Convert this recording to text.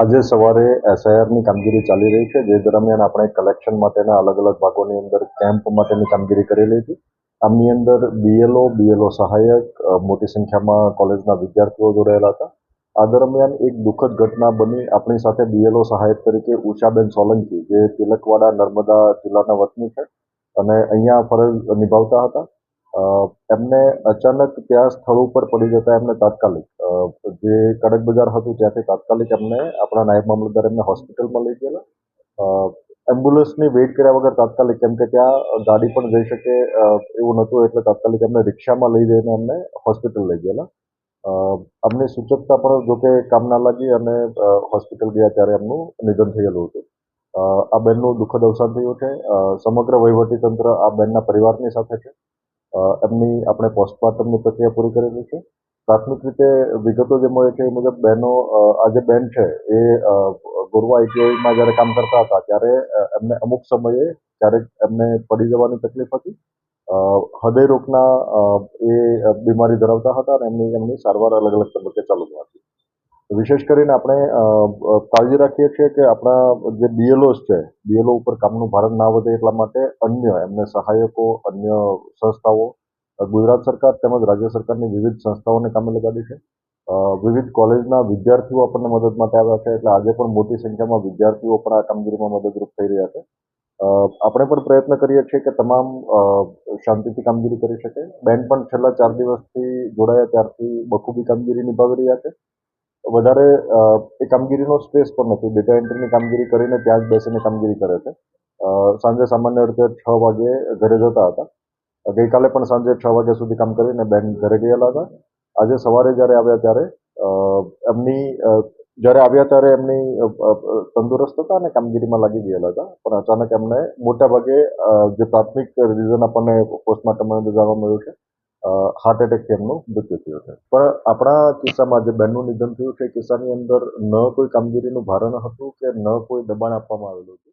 આજે સવારે એસઆઈઆરની કામગીરી ચાલી રહી છે. જે દરમિયાન આપણે કલેક્શન માટેના અલગ અલગ ભાગોની અંદર કેમ્પ માટેની કામગીરી કરેલી હતી. આમની અંદર બીએલઓ બીએલઓ સહાયક મોટી સંખ્યામાં કોલેજના વિદ્યાર્થીઓ જોડાયેલા હતા. આ દરમિયાન એક દુઃખદ ઘટના બની. આપણી સાથે બીએલઓ સહાયક તરીકે ઉષાબેન સોલંકી, જે તિલકવાડા નર્મદા જિલ્લાના વતની છે અને અહીંયા ફરજ નિભાવતા હતા. એમને અચાનક ત્યાં સ્થળ ઉપર પડી જતા એમને તાત્કાલિક જે કડક બજાર હતું ત્યાંથી તાત્કાલિક એમને આપણા નાયબ મામલતદાર એમને હોસ્પિટલમાં લઈ ગયેલા. એમ્બ્યુલન્સની વેઇટ કર્યા વગર તાત્કાલિક કેમ કે ત્યાં ગાડી પણ જઈ શકે એવું નહોતું એટલે તાત્કાલિક એમને રિક્ષામાં લઈ જઈને એમને હોસ્પિટલ લઈ ગયેલા. અમને સૂચકતા પણ જોકે કામ ના લાગી અને હોસ્પિટલ ગયા ત્યારે એમનું નિધન થયેલું હતું. આ બેનનું દુઃખદ અવસાન થયું છે. સમગ્ર વહીવટી તંત્ર આ બેનના પરિવારની સાથે છે. એમની આપણે પોસ્ટમોર્ટમની પ્રક્રિયા પૂરી કરેલી છે. પ્રાથમિક રીતે વિગતો જે મળે છે એ મુજબ બહેનો આ જે બેન છે એ ગોરવા આઈટીઆઈમાં જ્યારે કામ કરતા હતા, ત્યારે એમને અમુક સમયે ક્યારેક એમને પડી જવાની તકલીફ હતી. હૃદય રોગના એ બીમારી ધરાવતા હતા અને એમની એમની સારવાર અલગ અલગ તબક્કે ચાલુ હતી. વિશેષ કરીને આપણે કાળજી રાખીએ છીએ કે આપણા જે બીએલઓસ છે બીએલઓ ઉપર કામનું ભારણ ના વધે એટલા માટે અન્ય એમને સહાયકો, અન્ય સંસ્થાઓ ગુજરાત સરકાર તેમજ રાજ્ય સરકારની વિવિધ સંસ્થાઓને કામે લગાડી છે. વિવિધ કોલેજના વિદ્યાર્થીઓ આપણને મદદ માટે આવ્યા છે. એટલે આજે પણ મોટી સંખ્યામાં વિદ્યાર્થીઓ પણ આ કામગીરીમાં મદદરૂપ થઈ રહ્યા છે. આપણે પણ પ્રયત્ન કરીએ છીએ કે તમામ શાંતિથી કામગીરી કરી શકે. બેન પણ છેલ્લા ચાર દિવસથી જોડાયા, ત્યારથી બખૂબી કામગીરી નિભાવી રહ્યા છે. વધારે એ કામગીરીનો સ્પેસ પણ નથી. ડેટા એન્ટ્રીની કામગીરી કરીને ત્યાં જ બેસીને કામગીરી કરે છે. સાંજે સામાન્ય રીતે છ વાગે ઘરે જતા હતા. ગઈકાલે પણ સાંજે છ વાગ્યા સુધી કામ કરીને બેન ઘરે ગયેલા હતા. આજે સવારે જ્યારે આવ્યા ત્યારે એમની જ્યારે આવ્યા ત્યારે એમની તંદુરસ્ત હતા અને કામગીરીમાં લાગી ગયેલા હતા. પણ અચાનક એમને મોટા ભાગે જે પ્રાથમિક રીઝન આપણને પોસ્ટમોર્ટમ જાણવા મળ્યું છે હાર્ટ એટેકથી એમનું મૃત્યુ થયું છે. પણ આપણા કિસ્સામાં જે બેનનું નિધન થયું છે કિસ્સાની અંદર ન કોઈ કામગીરીનું ભારણ હતું કે ન કોઈ દબાણ આપવામાં આવેલું હતું?